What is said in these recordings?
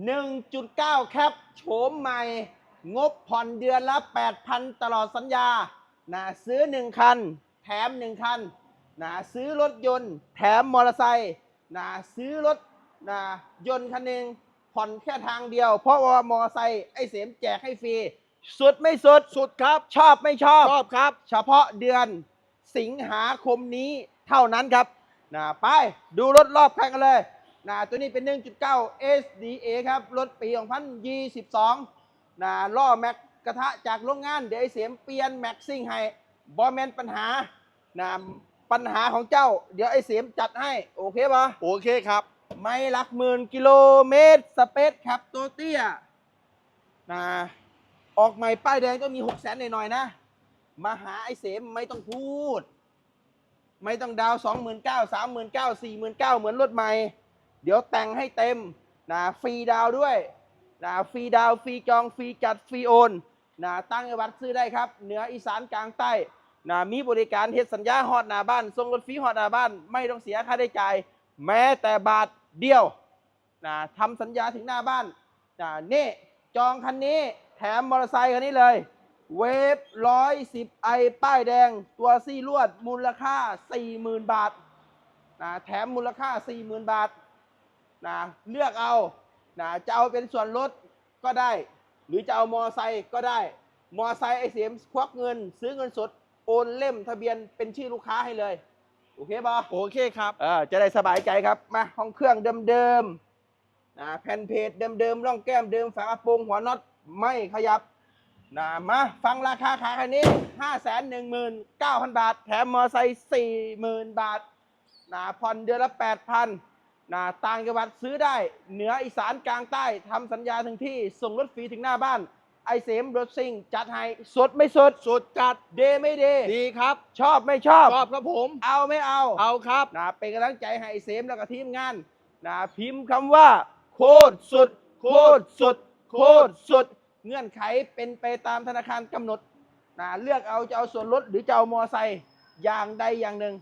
1.9 แคปโฉมใหม่ งบผ่อนเดือนละ 8,000 ตลอดสัญญานะซื้อ 1 คัน แถม 1 คันนะซื้อรถยนต์ แถมมอเตอร์ไซค์นะซื้อรถนะยนต์คันหนึ่งผ่อนแค่ทางเดียว เพราะว่ามอเตอร์ไซค์ไอ้เสมแจกให้ฟรี สุดไม่สุด สุดครับ ชอบไม่ชอบ ชอบครับ เฉพาะเดือนสิงหาคมนี้เท่านั้นครับนะไปดูรถรอบคันกันเลย นะตัวนี้เป็น 1.9 SDA ครับ รถปี 2022นะล้อแม็กกระทะจากโรงงาน เดี๋ยวไอเสียมเปลี่ยนแม็กซิ่งให้บอแมนปัญหานะปัญหาของเจ้า เดี๋ยวไอเสียมจัดให้ โอเคปะโอเคครับ ไม่หลักหมื่นกิโลเมตรสเปซครับตัวเตี้ยนะออกใหม่ป้ายแดงก็มี6 0แสนหน่อยๆนะ มาหาไอ้เสมไม่ต้องพูด ไม่ต้องดาวสองหมื่นเก้าสามหมื่นเก้าสี่หมื่นเก้าเหมือนรถใหม่ เดี๋ยวแต่งให้เต็มนะฟรีดาวด้วยนะฟรีดาวฟรีจองฟรีจัดฟรีโอนนะตั้งบัตรซื้อได้ครับ เหนืออีสานกลางใต้นะมีบริการเฮ็ดสัญญาฮอดหน้าบ้านส่งรถฟรีฮอดหน้าบ้าน ไม่ต้องเสียค่าใช้จ่าย แม้แต่บาทเดียวนะทำสัญญาถึงหน้าบ้านนะนี่จองคันนี้แถมมอเตอร์ไซค์คันนี้เลย เวฟร้อยสิบไอป้ายแดงตัวซี่ลวดมูลค่า 40,000 บาทนะแถมมูลค่า 40,000 บาท นะเลือกเอานะจะเอาเป็นส่วนลดก็ได้ หรือจะเอามอไซค์ก็ได้ มอไซค์ไอเสียมควักเงิน ซื้อเงินสดโอนเล่มทะเบียนเป็นชื่อลูกค้าให้เลย โอเคปะโอเคครับเออจะได้สบายใจครับ มาห้องเครื่องเดิมๆนะแผ่นเพจเดิมๆร่องแก้มเดิมฝากระโปรงหัวน็อตไม่ขยับนะมาฟังราคาขายคันนี้ 5 1 9 0 0 0 บาท แถมมอไซค์40,000 บาทนะผ่อนเดือนละ 8,000 นะต่างจังหวัดซื้อได้เหนืออีสานกลางใต้ทำสัญญาถึงที่ส่งรถฟรีถึงหน้าบ้าน ไอเสมรถซิ่งจัดให้สดไม่สดสุดจัดเดไม่เดดีครับชอบไม่ชอบ ชอบครับผม เอาไม่เอาเอาครับนะเป็นกำลังใจให้เสมแล้วก็ทีมงานนะพิมพ์คำว่า โคตรสุด โคตรสุด โคตรสุด เงื่อนไขเป็นไปตามธนาคารกำหนดนะเลือกเอาจะเอาส่วนลดหรือจะเอามอไซค์อย่างใดอย่างหนึ่ง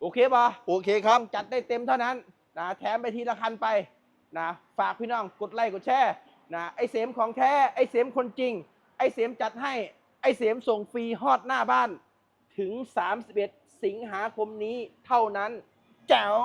โอเคปะโอเคครับ จัดได้เต็มเท่านั้น นะแถมไปทีละคันไปนะฝากพี่น้องกดไลค์กดแชร์นะไอเสมของแท้ไอเสมคนจริง ไอเสมจัดให้ไอเสมส่งฟรีฮอดหน้าบ้าน ถึง 31 สิงหาคมนี้เท่านั้นแจ๋ว